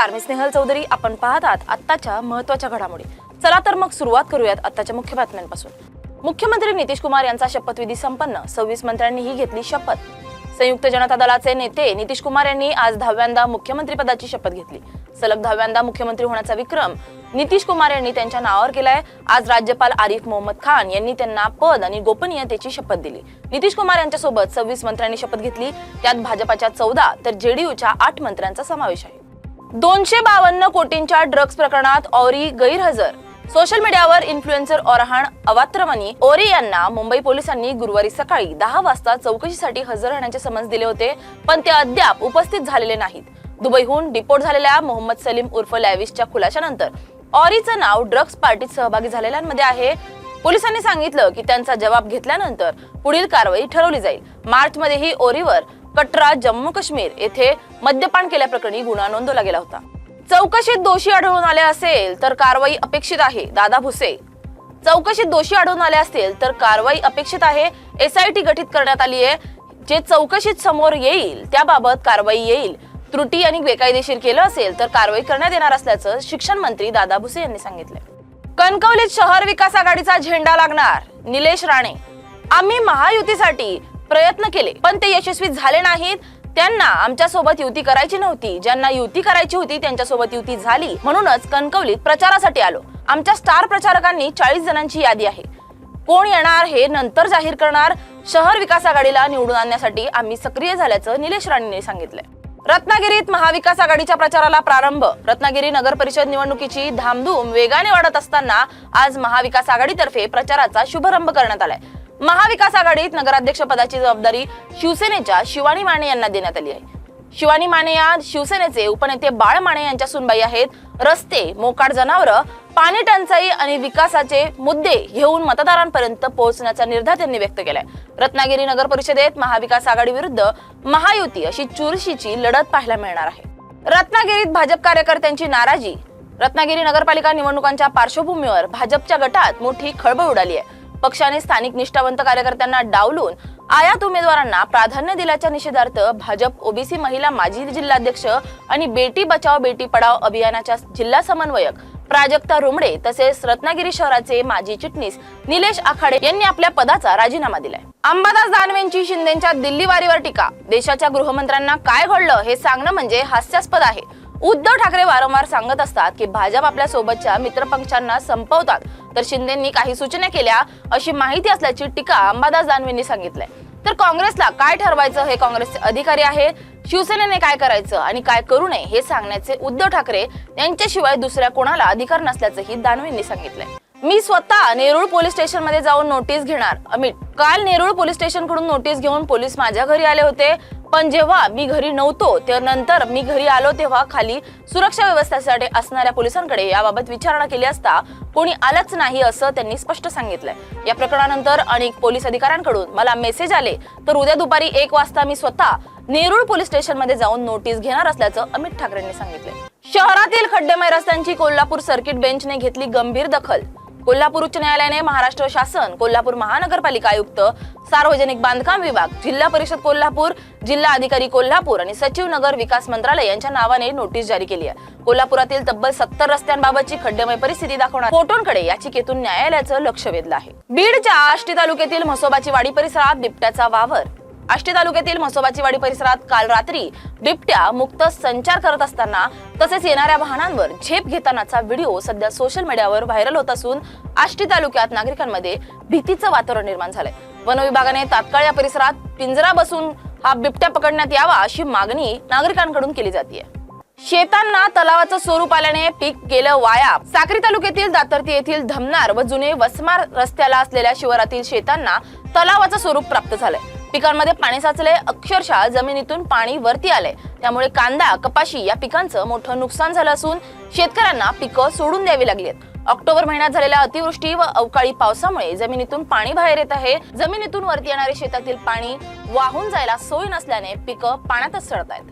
नमस्कार मी स्नेहल चौधरी. आपण पाहतात आत्ताच्या महत्त्वाच्या घडामोडी. चला तर मग सुरुवात करूयात आत्ताच्या मुख्य बातम्यांपासून. मुख्यमंत्री नितीश कुमार यांचा शपथविधी संपन्न. सव्वीस मंत्र्यांनीही घेतली शपथ. संयुक्त जनता दलाचे नेते नितीश कुमार यांनी आज दहाव्यांदा मुख्यमंत्रीपदाची शपथ घेतली. सलग दहाव्यांदा मुख्यमंत्री होण्याचा विक्रम नितीश कुमार यांनी त्यांच्या नावावर केलाय. आज राज्यपाल आरिफ मोहम्मद खान यांनी त्यांना पद आणि गोपनीयतेची शपथ दिली. नितीश कुमार यांच्यासोबत सव्वीस मंत्र्यांनी शपथ घेतली. त्यात भाजपाच्या चौदा तर जेडीयूच्या आठ मंत्र्यांचा समावेश आहे. दोनशे बावन्न कोटींच्या ड्रग्ज प्रकरणात ऑरी गैरहजर. सोशल मीडियावर इन्फ्लुएन्सर ओरहाण अवात्रमनी ओरी यांना मुंबई पोलिसांनी गुरुवारी सकाळी दहा वाजता चौकशीसाठी हजर राहण्याचे समन्स दिले होते पण ते अद्याप उपस्थित झालेले नाहीत. दुबईहून डिपोर्ट झालेल्या मोहम्मद सलीम उर्फ लॅविसच्या खुलाशानंतर ऑरीचं नाव ड्रग्ज पार्टीत सहभागी झालेल्यांमध्ये आहे. पोलिसांनी सांगितलं की त्यांचा जबाब घेतल्यानंतर पुढील कारवाई ठरवली जाईल. मार्चमध्येही ओरीवर कटरा जम्मू काश्मीर येथे मद्यपान केल्याप्रकरणी गुन्हा नोंदवला गेला होता. चौकशीत दोषी आढळून आले असेल तर कारवाई अपेक्षित आहे दादा भुसे. चौकशीत दोषी आढळून आले असतील तर कारवाई अपेक्षित आहे एसआयटी गठीत करण्यात आली आहे. जे चौकशीत समोर येईल त्याबाबत कारवाई येईल. त्रुटी आणि बेकायदेशीर केलं असेल तर कारवाई करण्यात येणार असल्याचं शिक्षण मंत्री दादा भुसे यांनी सांगितलंय. कणकवलीत शहर विकास आघाडीचा झेंडा लागणार निलेश राणे. आम्ही महायुतीसाठी प्रयत्न केले पण ते यशस्वी झाले नाहीत. त्यांना आमच्यासोबत युती करायची नव्हती. ज्यांना युती करायची होती त्यांच्यासोबत युती झाली म्हणूनच कणकवलीत प्रचारासाठी आलो. आमच्या स्टार प्रचारकांनी चाळीस जणांची यादी आहे. कोण येणार हे नंतर जाहीर करणार. शहर विकास आघाडीला निवडून आणण्यासाठी आम्ही सक्रिय झाल्याचं निलेश राणेंनी सांगितलं रत्नागिरीत महाविकास आघाडीच्या प्रचाराला प्रारंभ. रत्नागिरी नगर परिषद निवडणुकीची धामधूम वेगाने वाढत असताना आज महाविकास आघाडीतर्फे प्रचाराचा शुभारंभ करण्यात आलाय. महाविकास आघाडीत नगराध्यक्ष पदाची जबाबदारी शिवसेनेच्या शिवानी माने यांना देण्यात आली आहे. शिवानी माने या शिवसेनेचे उपनेते बाळ माने यांच्या सुनबाई आहेत. रस्ते मोकाट जनावरं पाणी टंचाई आणि विकासाचे मुद्दे घेऊन मतदारांपर्यंत पोहोचण्याचा निर्धार त्यांनी व्यक्त केलाय. रत्नागिरी नगर परिषदेत महाविकास आघाडी विरुद्ध महायुती अशी चुरशीची लढत पाहायला मिळणार आहे. रत्नागिरीत भाजप कार्यकर्त्यांची नाराजी. रत्नागिरी नगरपालिका निवडणुकांच्या पार्श्वभूमीवर भाजपच्या गटात मोठी खळबळ उडाली आहे. पक्षाने स्थानिक निष्ठावंत कार्यकर्त्यांना डावलून आयात उमेदवारांना प्राधान्य दिल्याच्या निषेधार्थ भाजप ओबीसी महिला माजी जिल्हाध्यक्ष आणि बेटी बचाव बेटी पढाव अभियानाच्या जिल्हा समन्वयक प्राजक्ता रुमडे तसेच रत्नागिरी शहराचे माजी चिटणीस निलेश आखाडे यांनी आपल्या पदाचा राजीनामा दिलाय. अंबादास दानवेंची शिंदेच्या दिल्ली वारीवर टीका. देशाच्या गृहमंत्र्यांना काय घडलं हे सांगणं म्हणजे हास्यास्पद आहे. उद्धव ठाकरे वारंवार सांगत असतात की भाजप आपल्या सोबतच्या मित्रपक्षांना संपवतात. तर शिंदेंनी काही सूचना केल्या अशी माहिती असल्याची टीका अंबादास दानवेंनी सांगितलंय. तर काँग्रेसला काय ठरवायचं हे काँग्रेसचे अधिकारी आहेत? शिवसेनेने काय करायचं आणि काय करू नये हे सांगण्याचे उद्धव ठाकरे यांच्याशिवाय दुसऱ्या कोणाला अधिकार नसल्याचंही दानवेंनी सांगितलंय. मी स्वतः नेरूळ पोलीस स्टेशनमध्ये जाऊन नोटीस घेणार. अमित काल नेरूळ पोलीस स्टेशनकडून नोटीस घेऊन पोलीस माझ्या घरी आले होते. पण जेव्हा मी घरी नव्हतो त्यानंतर मी घरी आलो तेव्हा खाली सुरक्षा व्यवस्थेसाठी असणाऱ्या पोलिसांकडे याबाबत विचारणा केली असता कोणी आलंच नाही असं त्यांनी स्पष्ट सांगितलंय. या प्रकरणानंतर अनेक पोलीस अधिकाऱ्यांकडून मला मेसेज आले. तर उद्या दुपारी एक वाजता मी स्वतः नेरूळ पोलीस स्टेशनमध्ये जाऊन नोटीस घेणार असल्याचं अमित ठाकरेंनी सांगितले शहरातील खड्डेमय रस्त्यांची कोल्हापूर सर्किट बेंचने घेतली गंभीर दखल. कोल्हापूर उच्च न्यायालयाने महाराष्ट्र शासन कोल्हापूर महानगरपालिका आयुक्त सार्वजनिक बांधकाम विभाग जिल्हा परिषद कोल्हापूर जिल्हा अधिकारी कोल्हापूर आणि सचिव नगर विकास मंत्रालय यांच्या नावाने नोटीस जारी केली आहे. कोल्हापुरातील तब्बल सत्तर रस्त्यांबाबतची खड्डेमय परिस्थिती दाखवणार फोटोंकडे याचिकेतून न्यायालयाचं लक्ष वेधलं आहे. बीडच्या आष्टी तालुक्यातील म्हसोबाची वाडी परिसरात बिबट्याचा वावर आष्टी तालुक्यातील म्हसोबाचीवाडी परिसरात काल रात्री बिबट्या मुक्त संचार करत असताना तसेच येणाऱ्या वाहनांवर झेप घेतानाचा व्हिडिओ सध्या सोशल मीडियावर व्हायरल होत असून आष्टी तालुक्यात नागरिकांमध्ये भीतीचं वातावरण निर्माण झालंय. वन विभागाने तात्काळ या परिसरात पिंजरा बसून हा बिबट्या पकडण्यात यावा अशी मागणी नागरिकांकडून केली जाते शेतांना तलावाचं स्वरूप आल्याने पीक गेलं वाया. साक्री तालुक्यातील दातर्ती येथील धमनार व जुने वसमार रस्त्याला असलेल्या शिवारातील शेतांना तलावाचं स्वरूप प्राप्त झालंय. पिकांमध्ये पाणी साचले अक्षरशः जमिनीतून पाणी वरती आले त्यामुळे कांदा कपाशी या पिकांचं मोठं नुकसान झालं असून शेतकऱ्यांना पिकं सोडून द्यावी लागली आहेत. ऑक्टोबर महिन्यात झालेल्या अतिवृष्टी व अवकाळी पावसामुळे जमिनीतून पाणी बाहेर येत आहे. जमिनीतून वरती येणारे शेतातील पाणी वाहून जायला सोय नसल्याने पिकं पाण्यातच सडत आहेत.